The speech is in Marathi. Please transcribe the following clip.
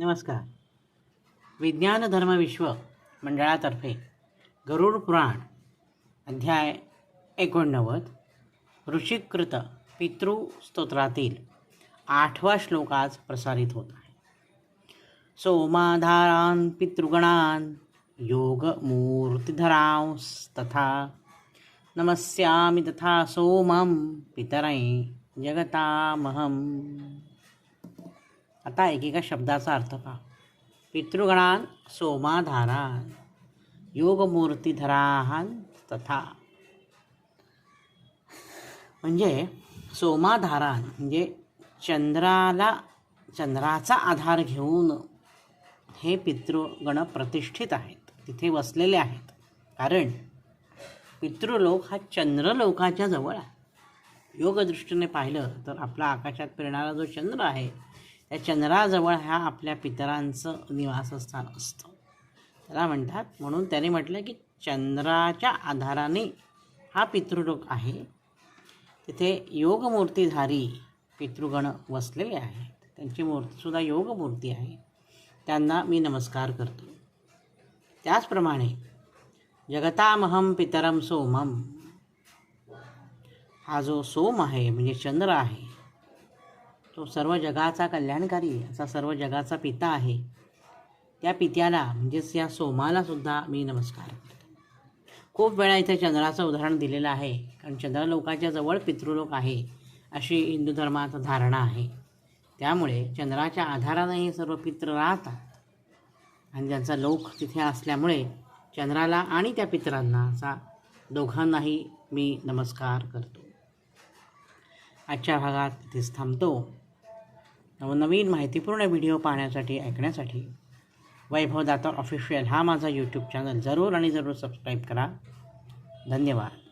नमस्कार. विज्ञान धर्म विश्व मंडळातर्फे गरुड पुराण अध्याय एकोणनव्वद. ऋषिकृत पितृस्तोत्रातील आठवा श्लोक आज प्रसारित होत आहे. सोमाधारान् पितृगणान् योगमूर्तिधरांस्तथा नमस्यामि तथा सोमं पितरै जगतामहम्. आता एकेका शब्दाचा अर्थ पहा. पितृगणान सोमाधारान योगमूर्तीधराहान तथा. म्हणजे सोमाधारान म्हणजे चंद्राला चंद्राचा आधार घेऊन हे पितृगण प्रतिष्ठित आहेत. तिथे वसलेले आहेत. कारण पितृलोक हा चंद्रलोकाच्या जवळ आहे. योगदृष्टीने पाहिलं तर आपला आकाशात फिरणारा जो चंद्र आहे त्या चंद्राजवळ ह्या आपल्या पितरांचं निवासस्थान असतं. त्याला म्हणतात म्हणून त्याने म्हटलं की चंद्राच्या आधाराने हा पितृलोक आहे. तिथे योगमूर्तीधारी पितृगण वसलेले आहेत. त्यांची मूर्तीसुद्धा योगमूर्ती आहे. त्यांना मी नमस्कार करतो. त्याचप्रमाणे जगतामहम पितरम सोमम हा जो सोम आहे म्हणजे चंद्र आहे तो सर्व जगाचा कल्याणकारी असा सर्व जगाचा पिता आहे. त्या पित्याला म्हणजेच या सोमाला सुद्धा मी नमस्कार करतो. खूप वेळा इथे चंद्राचं उदाहरण दिलेलं आहे कारण चंद्रलोकाच्या जवळ पितृलोक आहे अशी हिंदू धर्मात धारणा आहे. त्यामुळे चंद्राच्या आधाराने हे सर्व पित्र राहतात. आणि त्यांचा लोक तिथे असल्यामुळे चंद्राला आणि त्या पितरांना असा दोघांनाही मी नमस्कार करतो. आजच्या भागात तिथेच थांबतो. नवनवीन माहितीपूर्ण व्हिडिओ पाहण्यासाठी ऐकण्यासाठी वैभव दातार ऑफिशियल हा माझा यूट्यूब चॅनल जरूर आणि जरूर सबस्क्राईब करा. धन्यवाद.